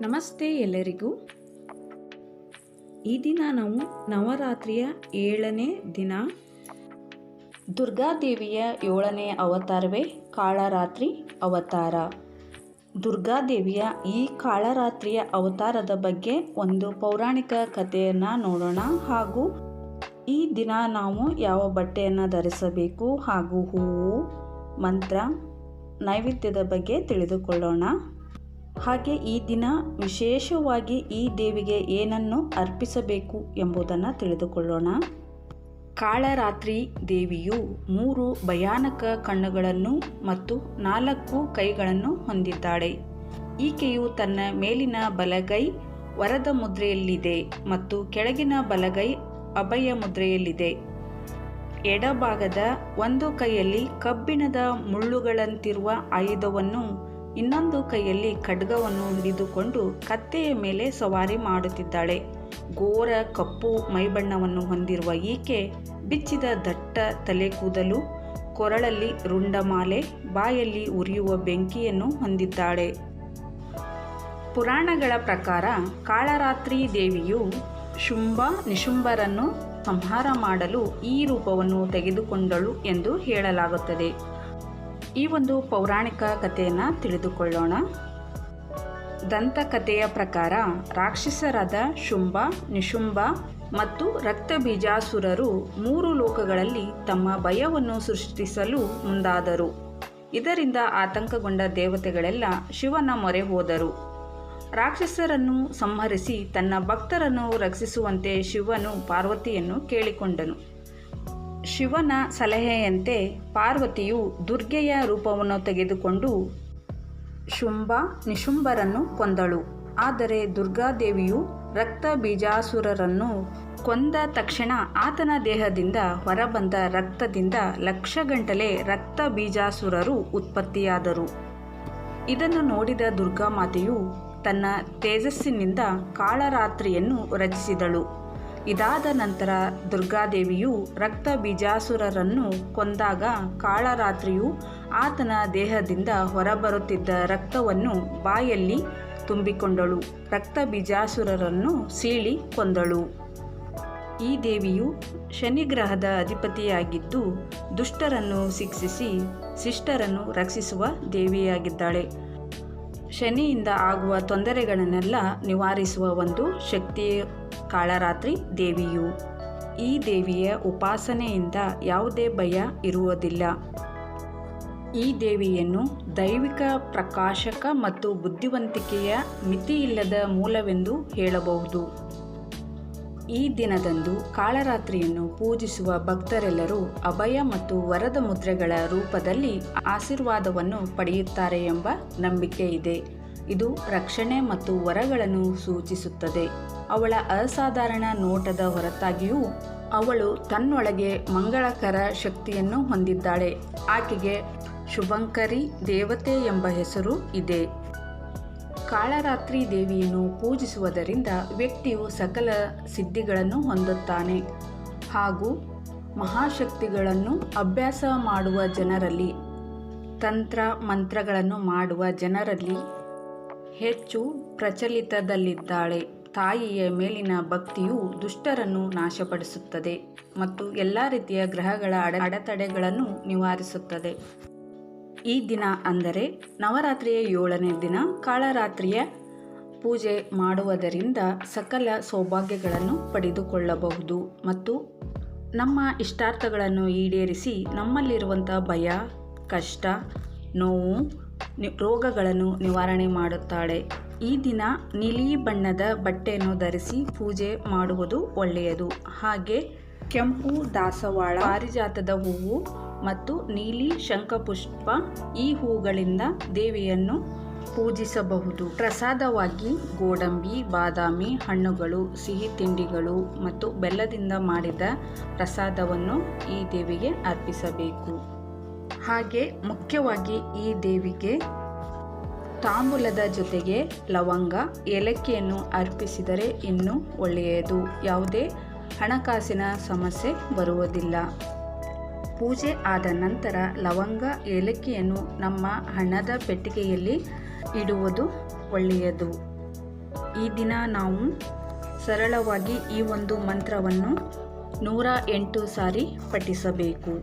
ನಮಸ್ತೆ ಎಲ್ಲರಿಗೂ. ಈ ದಿನ ನಾವು ನವರಾತ್ರಿಯ ಏಳನೇ ದಿನ. ದುರ್ಗಾದೇವಿಯ ಏಳನೇ ಅವತಾರವೇ ಕಾಳರಾತ್ರಿ ಅವತಾರ. ದುರ್ಗಾದೇವಿಯ ಈ ಕಾಳರಾತ್ರಿಯ ಅವತಾರದ ಬಗ್ಗೆ ಒಂದು ಪೌರಾಣಿಕ ಕಥೆಯನ್ನು ನೋಡೋಣ. ಹಾಗೂ ಈ ದಿನ ನಾವು ಯಾವ ಬಟ್ಟೆಯನ್ನು ಧರಿಸಬೇಕು ಹಾಗೂ ಹೂವು, ಮಂತ್ರ, ನೈವೇದ್ಯದ ಬಗ್ಗೆ ತಿಳಿದುಕೊಳ್ಳೋಣ. ಹಾಗೆ ಈ ದಿನ ವಿಶೇಷವಾಗಿ ಈ ದೇವಿಗೆ ಏನನ್ನು ಅರ್ಪಿಸಬೇಕು ಎಂಬುದನ್ನು ತಿಳಿದುಕೊಳ್ಳೋಣ. ಕಾಳರಾತ್ರಿ ದೇವಿಯು ಮೂರು ಭಯಾನಕ ಕಣ್ಣುಗಳನ್ನು ಮತ್ತು ನಾಲ್ಕು ಕೈಗಳನ್ನು ಹೊಂದಿದ್ದಾಳೆ. ಈಕೆಯು ತನ್ನ ಮೇಲಿನ ಬಲಗೈ ವರದ ಮುದ್ರೆಯಲ್ಲಿದೆ ಮತ್ತು ಕೆಳಗಿನ ಬಲಗೈ ಅಭಯ ಮುದ್ರೆಯಲ್ಲಿದೆ. ಎಡಭಾಗದ ಒಂದು ಕೈಯಲ್ಲಿ ಕಬ್ಬಿಣದ ಮುಳ್ಳುಗಳಂತಿರುವ ಆಯುಧವನ್ನು ಇನ್ನೊಂದು ಕೈಯಲ್ಲಿ ಖಡ್ಗವನ್ನು ಹಿಡಿದುಕೊಂಡು ಕತ್ತೆಯ ಮೇಲೆ ಸವಾರಿ ಮಾಡುತ್ತಿದ್ದಾಳೆ. ಘೋರ ಕಪ್ಪು ಮೈಬಣ್ಣವನ್ನು ಹೊಂದಿರುವ ಈಕೆ ಬಿಚ್ಚಿದ ದಟ್ಟ ತಲೆ ಕೂದಲು, ಕೊರಳಲ್ಲಿ ರುಂಡಮಾಲೆ ಬಾಯಲ್ಲಿ ಉರಿಯುವ ಬೆಂಕಿಯನ್ನು ಹೊಂದಿದ್ದಾಳೆ. ಪುರಾಣಗಳ ಪ್ರಕಾರ ಕಾಳರಾತ್ರಿ ದೇವಿಯು ಶುಂಭ ನಿಶುಂಭರನ್ನು ಸಂಹಾರ ಮಾಡಲು ಈ ರೂಪವನ್ನು ತೆಗೆದುಕೊಂಡಳು ಎಂದು ಹೇಳಲಾಗುತ್ತದೆ. ಈ ಒಂದು ಪೌರಾಣಿಕ ಕಥೆಯನ್ನು ತಿಳಿದುಕೊಳ್ಳೋಣ. ದಂತಕಥೆಯ ಪ್ರಕಾರ ರಾಕ್ಷಸರಾದ ಶುಂಭ, ನಿಶುಂಭ ಮತ್ತು ರಕ್ತಬೀಜಾಸುರರು ಮೂರು ಲೋಕಗಳಲ್ಲಿ ತಮ್ಮ ಭಯವನ್ನು ಸೃಷ್ಟಿಸಲು ಮುಂದಾದರು. ಇದರಿಂದ ಆತಂಕಗೊಂಡ ದೇವತೆಗಳೆಲ್ಲ ಶಿವನ ಮೊರೆ ಹೋದರು. ರಾಕ್ಷಸರನ್ನು ಸಂಹರಿಸಿ ತನ್ನ ಭಕ್ತರನ್ನು ರಕ್ಷಿಸುವಂತೆ ಶಿವನು ಪಾರ್ವತಿಯನ್ನು ಕೇಳಿಕೊಂಡನು. ಶಿವನ ಸಲಹೆಯಂತೆ ಪಾರ್ವತಿಯು ದುರ್ಗೆಯ ರೂಪವನ್ನು ತೆಗೆದುಕೊಂಡು ಶುಂಭ ನಿಶುಂಭರನ್ನು ಕೊಂದಳು. ಆದರೆ ದುರ್ಗಾದೇವಿಯು ರಕ್ತ ಬೀಜಾಸುರರನ್ನು ಕೊಂದ ತಕ್ಷಣ ಆತನ ದೇಹದಿಂದ ಹೊರಬಂದ ರಕ್ತದಿಂದ ಲಕ್ಷಗಂಟಲೆ ರಕ್ತ ಬೀಜಾಸುರರು ಉತ್ಪತ್ತಿಯಾದರು. ಇದನ್ನು ನೋಡಿದ ದುರ್ಗಾಮಾತೆಯು ತನ್ನ ತೇಜಸ್ಸಿನಿಂದ ಕಾಳರಾತ್ರಿಯನ್ನು ರಚಿಸಿದಳು. ಇದಾದ ನಂತರ ದುರ್ಗಾದೇವಿಯು ರಕ್ತ ಬೀಜಾಸುರರನ್ನು ಕೊಂದಾಗ ಕಾಳರಾತ್ರಿಯು ಆತನ ದೇಹದಿಂದ ಹೊರಬರುತ್ತಿದ್ದ ರಕ್ತವನ್ನು ಬಾಯಲ್ಲಿ ತುಂಬಿಕೊಂಡಳು. ರಕ್ತ ಬೀಜಾಸುರರನ್ನು ಸೀಳಿ ಕೊಂದಳು. ಈ ದೇವಿಯು ಶನಿಗ್ರಹದ ಅಧಿಪತಿಯಾಗಿದ್ದು ದುಷ್ಟರನ್ನು ಶಿಕ್ಷಿಸಿ ಶಿಷ್ಟರನ್ನು ರಕ್ಷಿಸುವ ದೇವಿಯಾಗಿದ್ದಾಳೆ. ಶನಿಯಿಂದ ಆಗುವ ತೊಂದರೆಗಳನ್ನೆಲ್ಲ ನಿವಾರಿಸುವ ಒಂದು ಶಕ್ತಿ ಕಾಳರಾತ್ರಿ ದೇವಿಯು. ಈ ದೇವಿಯ ಉಪಾಸನೆಯಿಂದ ಯಾವುದೇ ಭಯ ಇರುವುದಿಲ್ಲ. ಈ ದೇವಿಯನ್ನು ದೈವಿಕ, ಪ್ರಕಾಶಕ ಮತ್ತು ಬುದ್ಧಿವಂತಿಕೆಯ ಮಿತಿಯಿಲ್ಲದ ಮೂಲವೆಂದು ಹೇಳಬಹುದು. ಈ ದಿನದಂದು ಕಾಳರಾತ್ರಿಯನ್ನು ಪೂಜಿಸುವ ಭಕ್ತರೆಲ್ಲರೂ ಅಭಯ ಮತ್ತು ವರದ ಮುದ್ರೆಗಳ ರೂಪದಲ್ಲಿ ಆಶೀರ್ವಾದವನ್ನು ಪಡೆಯುತ್ತಾರೆ ಎಂಬ ನಂಬಿಕೆ ಇದೆ. ಇದು ರಕ್ಷಣೆ ಮತ್ತು ವರಗಳನ್ನು ಸೂಚಿಸುತ್ತದೆ. ಅವಳ ಅಸಾಧಾರಣ ನೋಟದ ಹೊರತಾಗಿಯೂ ಅವಳು ತನ್ನೊಳಗೆ ಮಂಗಳಕರ ಶಕ್ತಿಯನ್ನು ಹೊಂದಿದ್ದಾಳೆ. ಆಕೆಗೆ ಶುಭಂಕರಿ ದೇವತೆ ಎಂಬ ಹೆಸರು ಇದೆ. ಕಾಳರಾತ್ರಿ ದೇವಿಯನ್ನು ಪೂಜಿಸುವುದರಿಂದ ವ್ಯಕ್ತಿಯು ಸಕಲ ಸಿದ್ಧಿಗಳನ್ನು ಹೊಂದುತ್ತಾನೆ. ಹಾಗೂ ಮಹಾಶಕ್ತಿಗಳನ್ನು ಅಭ್ಯಾಸ ಮಾಡುವ ಜನರಲ್ಲಿ, ತಂತ್ರ ಮಂತ್ರಗಳನ್ನು ಮಾಡುವ ಜನರಲ್ಲಿ ಹೆಚ್ಚು ಪ್ರಚಲಿತದಲ್ಲಿದ್ದಾಳೆ. ತಾಯಿಯ ಮೇಲಿನ ಭಕ್ತಿಯು ದುಷ್ಟರನ್ನು ನಾಶಪಡಿಸುತ್ತದೆ ಮತ್ತು ಎಲ್ಲ ರೀತಿಯ ಗ್ರಹಗಳ ಅಡ, ಅಡೆತಡೆಗಳನ್ನು ನಿವಾರಿಸುತ್ತದೆ. ಈ ದಿನ ಅಂದರೆ ನವರಾತ್ರಿಯ ಏಳನೇ ದಿನ ಕಾಳರಾತ್ರಿಯ ಪೂಜೆ ಮಾಡುವುದರಿಂದ ಸಕಲ ಸೌಭಾಗ್ಯಗಳನ್ನು ಪಡೆದುಕೊಳ್ಳಬಹುದು ಮತ್ತು ನಮ್ಮ ಇಷ್ಟಾರ್ಥಗಳನ್ನು ಈಡೇರಿಸಿ ನಮ್ಮಲ್ಲಿರುವಂಥ ಭಯ, ಕಷ್ಟ, ನೋವು ರೋಗಗಳನ್ನು ನಿವಾರಣೆ ಮಾಡುತ್ತಾಳೆ. ಈ ದಿನ ನೀಲಿ ಬಣ್ಣದ ಬಟ್ಟೆಯನ್ನು ಧರಿಸಿ ಪೂಜೆ ಮಾಡುವುದು ಒಳ್ಳೆಯದು. ಹಾಗೆ ಕೆಂಪು ದಾಸವಾಳ, ಪಾರಿಜಾತದ ಹೂವು ಮತ್ತು ನೀಲಿ ಶಂಖಪುಷ್ಪ ಈ ಹೂಗಳಿಂದ ದೇವಿಯನ್ನು ಪೂಜಿಸಬಹುದು. ಪ್ರಸಾದವಾಗಿ ಗೋಡಂಬಿ, ಬಾದಾಮಿ, ಹಣ್ಣುಗಳು, ಸಿಹಿ ತಿಂಡಿಗಳು ಮತ್ತು ಬೆಲ್ಲದಿಂದ ಮಾಡಿದ ಪ್ರಸಾದವನ್ನು ಈ ದೇವಿಗೆ ಅರ್ಪಿಸಬೇಕು. ಹಾಗೆ ಮುಖ್ಯವಾಗಿ ಈ ದೇವಿಗೆ ತಾಂಬೂಲದ ಜೊತೆಗೆ ಲವಂಗ, ಏಲಕ್ಕಿಯನ್ನು ಅರ್ಪಿಸಿದರೆ ಇನ್ನೂ ಒಳ್ಳೆಯದು. ಯಾವುದೇ ಹಣಕಾಸಿನ ಸಮಸ್ಯೆ ಬರುವುದಿಲ್ಲ. ಪೂಜೆ ಆದ ನಂತರ ಲವಂಗ, ಏಲಕ್ಕಿಯನ್ನು ನಮ್ಮ ಹಣದ ಪೆಟ್ಟಿಗೆಯಲ್ಲಿ ಇಡುವುದು ಒಳ್ಳೆಯದು. ಈ ದಿನ ನಾವು ಸರಳವಾಗಿ ಈ ಒಂದು ಮಂತ್ರವನ್ನು ನೂರ ಎಂಟು ಸಾರಿ ಪಠಿಸಬೇಕು.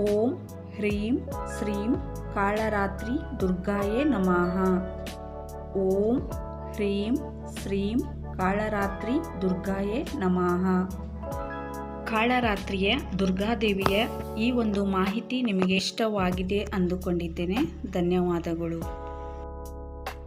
ಓಂ ಹ್ರೀಂ ಶ್ರೀಂ ಕಾಳರಾತ್ರಿ ದುರ್ಗಾಯೇ ನಮಃ. ಓಂ ಹ್ರೀಂ ಶ್ರೀಂ ಕಾಳರಾತ್ರಿ ದುರ್ಗಾಯೇ ನಮಃ. ಕಾಳರಾತ್ರಿಯ ದುರ್ಗಾದೇವಿಯ ಈ ಒಂದು ಮಾಹಿತಿ ನಿಮಗೆ ಇಷ್ಟವಾಗಿದೆ ಅಂದುಕೊಂಡಿದ್ದೇನೆ. ಧನ್ಯವಾದಗಳು.